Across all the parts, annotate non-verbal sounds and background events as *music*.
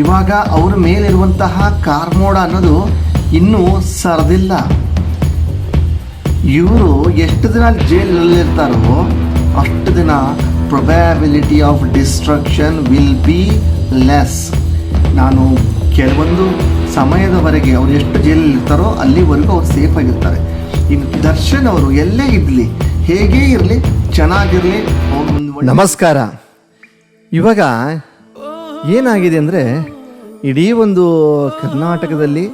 ಇವಾಗ ಅವ್ರ ಮೇಲಿರುವಂತಹ ಕಾರ್ಮೋಡ ಅನ್ನೋದು ಇನ್ನೂ ಸರದಿಲ್ಲ. ಇವರು ಎಷ್ಟು ದಿನ ಜೈಲಲ್ಲಿರ್ತಾರೋ ಅಷ್ಟು ದಿನ probability of destruction will be less ನಾನು ಕೆಲವೊಂದು ಸಮಯದವರೆಗೆ ಅವ್ರು ಎಷ್ಟು ಜೈಲಲ್ಲಿ ಇರ್ತಾರೋ ಅಲ್ಲಿವರೆಗೂ ಅವ್ರು ಸೇಫ್ ಆಗಿರ್ತಾರೆ. ಇನ್ನು ದರ್ಶನ್ ಅವರು ಎಲ್ಲೇ ಇರಲಿ, ಹೇಗೇ ಇರಲಿ, ಚೆನ್ನಾಗಿರಲಿ ನಮಸ್ಕಾರ. ಇವಾಗ ಏನಾಗಿದೆ ಅಂದರೆ ಇಡೀ ಒಂದು ಕರ್ನಾಟಕದಲ್ಲಿ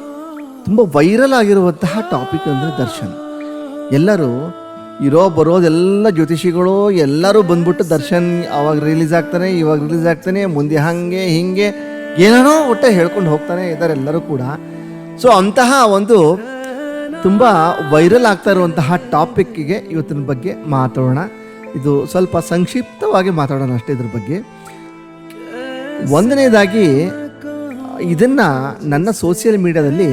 ತುಂಬ ವೈರಲ್ ಆಗಿರುವಂತಹ ಟಾಪಿಕ್ ಅಂದರೆ ದರ್ಶನ್. ಎಲ್ಲರೂ ಇರೋ ಬರೋದೆಲ್ಲ ಜ್ಯೋತಿಷಿಗಳು, ಎಲ್ಲರೂ ಬಂದ್ಬಿಟ್ಟು ದರ್ಶನ್ ಅವಾಗ ರಿಲೀಸ್ ಆಗ್ತಾನೆ, ಇವಾಗ ರಿಲೀಸ್ ಆಗ್ತಾನೆ, ಮುಂದೆ ಹಾಗೆ, ಹಿಂಗೆ, ಏನೇನೋ ಒಟ್ಟೆ ಹೇಳ್ಕೊಂಡು ಹೋಗ್ತಾನೆ ಇದ್ದಾರೆ ಎಲ್ಲರೂ ಕೂಡ. ಸೊ ಅಂತಹ ಒಂದು ತುಂಬ ವೈರಲ್ ಆಗ್ತಾ ಇರುವಂತಹ ಟಾಪಿಕ್ಗೆ ಇವತ್ತಿನ ಬಗ್ಗೆ ಮಾತಾಡೋಣ. ಇದು ಸ್ವಲ್ಪ ಸಂಕ್ಷಿಪ್ತವಾಗಿ ಮಾತಾಡೋಣ ಅಷ್ಟೇ ಇದ್ರ ಬಗ್ಗೆ. ಒಂದನೇದಾಗಿ, ಇದನ್ನ ನನ್ನ ಸೋಷಿಯಲ್ ಮೀಡಿಯಾದಲ್ಲಿ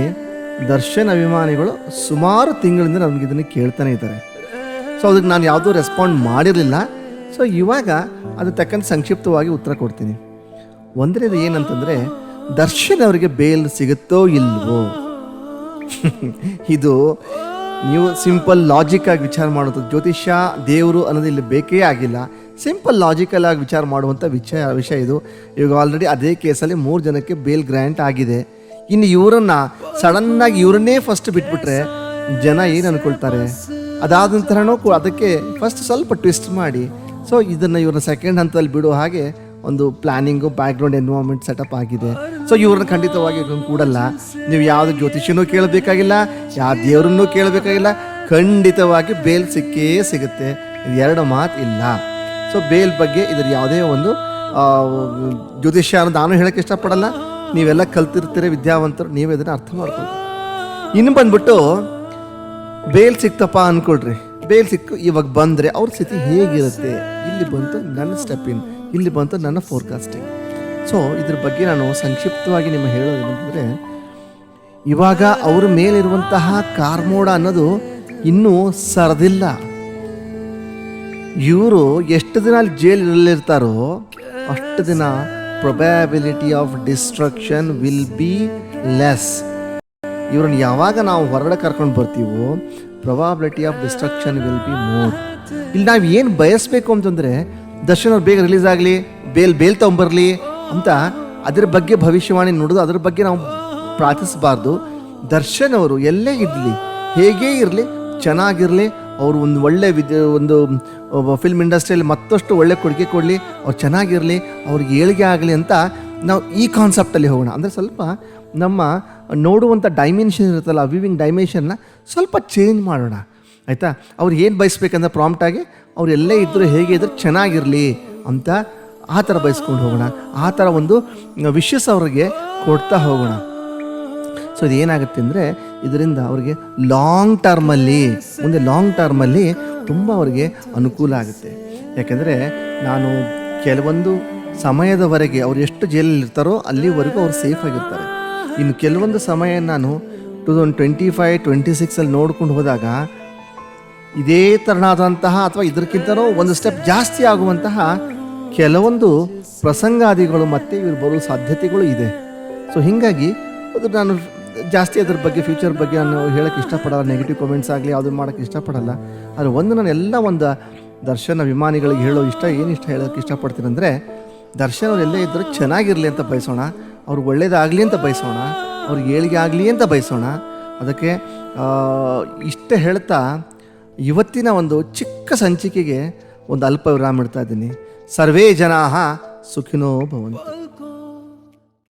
ದರ್ಶನ್ ಅಭಿಮಾನಿಗಳು ಸುಮಾರು ತಿಂಗಳಿಂದ ನನಗೆ ಇದನ್ನು ಕೇಳ್ತಾನೆ ಇದ್ದಾರೆ. ಸೊ ಅದಕ್ಕೆ ನಾನು ಯಾವುದೂ ರೆಸ್ಪಾಂಡ್ ಮಾಡಿರಲಿಲ್ಲ. ಸೊ ಇವಾಗ ಅದು ತಕ್ಕಂತೆ ಸಂಕ್ಷಿಪ್ತವಾಗಿ ಉತ್ತರ ಕೊಡ್ತೀನಿ. ಒಂದನೇದು ಏನಂತಂದರೆ, ದರ್ಶನ್ ಅವರಿಗೆ ಬೇಲ್ ಸಿಗುತ್ತೋ ಇಲ್ವೋ? *laughs* ಇದು ನೀವು ಸಿಂಪಲ್ ಲಾಜಿಕ್ ಆಗಿ ವಿಚಾರ ಮಾಡೋದು ಜ್ಯೋತಿಷ್ಯ, ದೇವರು ಅನ್ನೋದು ಇಲ್ಲಿ ಬೇಕೇ ಆಗಿಲ್ಲ. ಸಿಂಪಲ್ ಲಾಜಿಕಲ್ ಆಗಿ ವಿಚಾರ ಮಾಡುವಂಥ ವಿಷಯ ವಿಷಯ ಇದು. ಇವಾಗ ಆಲ್ರೆಡಿ ಅದೇ ಕೇಸಲ್ಲಿ ಮೂರು ಜನಕ್ಕೆ ಬೇಲ್ ಗ್ರ್ಯಾಂಟ್ ಆಗಿದೆ. ಇನ್ನು ಇವರನ್ನ ಸಡನ್ನಾಗಿ ಇವರನ್ನೇ ಫಸ್ಟ್ ಬಿಟ್ಬಿಟ್ರೆ ಜನ ಏನು ಅನ್ಕೊಳ್ತಾರೆ? ಅದಾದ ನಂತರನೂ ಅದಕ್ಕೆ ಫಸ್ಟ್ ಸ್ವಲ್ಪ ಟ್ವಿಸ್ಟ್ ಮಾಡಿ. ಸೊ ಇದನ್ನು ಇವ್ರನ್ನ ಸೆಕೆಂಡ್ ಹಂತದಲ್ಲಿ ಬಿಡೋ ಹಾಗೆ ಒಂದು ಪ್ಲಾನಿಂಗು ಬ್ಯಾಕ್ಗ್ರೌಂಡ್ ಎನ್ವೈರ್ಮೆಂಟ್ ಸೆಟಪ್ ಆಗಿದೆ. ಸೊ ಇವ್ರನ್ನ ಖಂಡಿತವಾಗಿ ಕೂಡಲ್ಲ. ನೀವು ಯಾವುದು ಜ್ಯೋತಿಷ್ಯನೂ ಕೇಳಬೇಕಾಗಿಲ್ಲ, ಯಾವ ದೇವರನ್ನೂ ಕೇಳಬೇಕಾಗಿಲ್ಲ. ಖಂಡಿತವಾಗಿ ಬೇಲ್ ಸಿಕ್ಕೇ ಸಿಗುತ್ತೆ. ಎರಡು ಮಾತು ಇಲ್ಲ. ಸೊ ಬೇಲ್ ಬಗ್ಗೆ ಇದ್ರ ಯಾವುದೇ ಒಂದು ಜ್ಯೋತಿಷ್ಯ ಅನ್ನೋದು ನಾನು ಹೇಳಕ್ಕೆ ಇಷ್ಟಪಡಲ್ಲ. ನೀವೆಲ್ಲ ಕಲ್ತಿರ್ತೀರಿ ವಿದ್ಯಾವಂತರು, ನೀವು ಇದನ್ನು ಅರ್ಥ ಮಾಡ್ಕೊಳ್ಳಿ ಇನ್ನು ಬಂದ್ಬಿಟ್ಟು ಬೇಲ್ ಸಿಕ್ತಪ್ಪ ಅನ್ಕೊಳ್ರಿ. ಬೇಲ್ ಸಿಕ್ಕು, ಇವಾಗ ಬಂದರೆ ಅವ್ರ ಸ್ಥಿತಿ ಹೇಗಿರುತ್ತೆ? ಇಲ್ಲಿ ಬಂತು ನನ್ನ ಸ್ಟೆಪ್ ಇನ್ ಇಲ್ಲಿ ಬಂತು ನನ್ನ ಫೋರ್ಕಾಸ್ಟಿಂಗ್ ಸೊ ಇದ್ರ ಬಗ್ಗೆ ನಾನು ಸಂಕ್ಷಿಪ್ತವಾಗಿ ನಿಮ್ಮ ಹೇಳೋದು ಏನಂತಂದರೆ, ಇವಾಗ ಅವ್ರ ಮೇಲಿರುವಂತಹ ಕಾರ್ಮೋಡ ಅನ್ನೋದು ಇನ್ನೂ ಸರದಿಲ್ಲ. ಇವರು ಎಷ್ಟು ದಿನ ಅಲ್ಲಿ ಜೈಲಲ್ಲಿರ್ತಾರೋ ಅಷ್ಟು ದಿನ probability of destruction will be less ಇವ್ರನ್ನ ಯಾವಾಗ ನಾವು ಹೊರಗಡೆ ಕರ್ಕೊಂಡು ಬರ್ತೀವೋ probability of destruction will be more ಇಲ್ಲಿ ನಾವು ಏನು ಬಯಸಬೇಕು ಅಂತಂದರೆ, ದರ್ಶನ್ ಅವ್ರು ಬೇಗ ರಿಲೀಸ್ ಆಗಲಿ, ಬೇಲ್ ಬೇಲ್ ತೊಗೊಂಬರ್ಲಿ ಅಂತ ಅದ್ರ ಬಗ್ಗೆ ಭವಿಷ್ಯವಾಣಿ ನೋಡೋದು, ಅದ್ರ ಬಗ್ಗೆ ನಾವು ಪ್ರಾರ್ಥಿಸಬಾರ್ದು. ದರ್ಶನ್ ಅವರು ಎಲ್ಲೇ ಇರಲಿ, ಹೇಗೇ ಇರಲಿ, ಚೆನ್ನಾಗಿರಲಿ ಅವರು ಒಂದು ಒಳ್ಳೆ ಒಂದು ಫಿಲ್ಮ್ ಇಂಡಸ್ಟ್ರಿಯಲ್ಲಿ ಮತ್ತಷ್ಟು ಒಳ್ಳೆ ಕೊಡುಗೆ ಕೊಡಲಿ, ಅವ್ರು ಚೆನ್ನಾಗಿರಲಿ, ಅವ್ರಿಗೆ ಏಳಿಗೆ ಆಗಲಿ ಅಂತ ನಾವು ಈ ಕಾನ್ಸೆಪ್ಟಲ್ಲಿ ಹೋಗೋಣ. ಅಂದರೆ ಸ್ವಲ್ಪ ನಮ್ಮ ನೋಡುವಂಥ ಡೈಮೆನ್ಷನ್ ಇರುತ್ತಲ್ಲ ವಿವಿಂಗ್ ಡೈಮೆನ್ಷನ್ನ ಸ್ವಲ್ಪ ಚೇಂಜ್ ಮಾಡೋಣ. ಆಯಿತಾ? ಅವ್ರು ಏನು ಬಯಸ್ಬೇಕಂದ್ರೆ ಪ್ರಾಂಪ್ಟಾಗಿ ಅವರೆಲ್ಲೇ ಇದ್ದರೂ ಹೇಗೆ ಇದ್ದರೂ ಚೆನ್ನಾಗಿರಲಿ ಅಂತ ಆ ಥರ ಬಯಸ್ಕೊಂಡು ಹೋಗೋಣ. ಆ ಥರ ಒಂದು ವಿಶಸ್ ಅವ್ರಿಗೆ ಕೊಡ್ತಾ ಹೋಗೋಣ. ಸೊ ಇದು ಏನಾಗುತ್ತೆ ಅಂದರೆ, ಇದರಿಂದ ಅವರಿಗೆ ಲಾಂಗ್ ಟರ್ಮಲ್ಲಿ ಮುಂದೆ ಲಾಂಗ್ ಟರ್ಮಲ್ಲಿ ತುಂಬ ಅವರಿಗೆ ಅನುಕೂಲ ಆಗುತ್ತೆ. ಯಾಕೆಂದರೆ, ನಾನು ಕೆಲವೊಂದು ಸಮಯದವರೆಗೆ ಅವ್ರು ಎಷ್ಟು ಜೈಲಲ್ಲಿ ಇರ್ತಾರೋ, ಅಲ್ಲಿವರೆಗೂ ಅವ್ರು ಸೇಫ್ ಆಗಿರ್ತಾರೆ. ಇನ್ನು ಕೆಲವೊಂದು ಸಮಯ ನಾನು two thousand twenty five twenty ಸಿಕ್ಸಲ್ಲಿ ನೋಡ್ಕೊಂಡು ಹೋದಾಗ, ಇದೇ ಥರನಾದಂತಹ ಅಥವಾ ಇದಕ್ಕಿಂತನೂ ಒಂದು ಸ್ಟೆಪ್ ಜಾಸ್ತಿ ಆಗುವಂತಹ ಕೆಲವೊಂದು ಪ್ರಸಂಗಾದಿಗಳು ಮತ್ತೆ ಇವ್ರು ಬರೋ ಸಾಧ್ಯತೆಗಳು ಇದೆ. ಸೊ ಹೀಗಾಗಿ, ಅದು ನಾನು ಜಾಸ್ತಿ ಅದ್ರ ಬಗ್ಗೆ ಫ್ಯೂಚರ್ ಬಗ್ಗೆ ನಾನು ಹೇಳಕ್ಕೆ ಇಷ್ಟಪಡಲ್ಲ. ನೆಗೆಟಿವ್ ಕಮೆಂಟ್ಸ್ ಆಗಲಿ ಯಾವುದು ಮಾಡೋಕ್ಕೆ ಇಷ್ಟಪಡಲ್ಲ. ಆದರೆ ಒಂದು ನಾನು ಎಲ್ಲ ಒಂದು ದರ್ಶನ ಅಭಿಮಾನಿಗಳಿಗೆ ಹೇಳೋ ಇಷ್ಟ, ಏನು ಇಷ್ಟ ಹೇಳೋಕ್ಕೆ ಇಷ್ಟಪಡ್ತೀನಿ ಅಂದರೆ, ದರ್ಶನ್ ಅವ್ರು ಎಲ್ಲೇ ಇದ್ದರೂ ಚೆನ್ನಾಗಿರಲಿ ಅಂತ ಬಯಸೋಣ, ಅವ್ರಿಗೆ ಒಳ್ಳೇದಾಗಲಿ ಅಂತ ಬಯಸೋಣ, ಅವ್ರಿಗೆ ಏಳಿಗೆ ಆಗಲಿ ಅಂತ ಬಯಸೋಣ. ಅದಕ್ಕೆ ಇಷ್ಟ ಹೇಳ್ತಾ ಇವತ್ತಿನ ಒಂದು ಚಿಕ್ಕ ಸಂಚಿಕೆಗೆ ಒಂದು ಅಲ್ಪ ವಿರಾಮ ಇಡ್ತಾ ಇದ್ದೀನಿ. ಸರ್ವೇ ಜನಾ ಸುಖಿನೋ ಭವಂತು.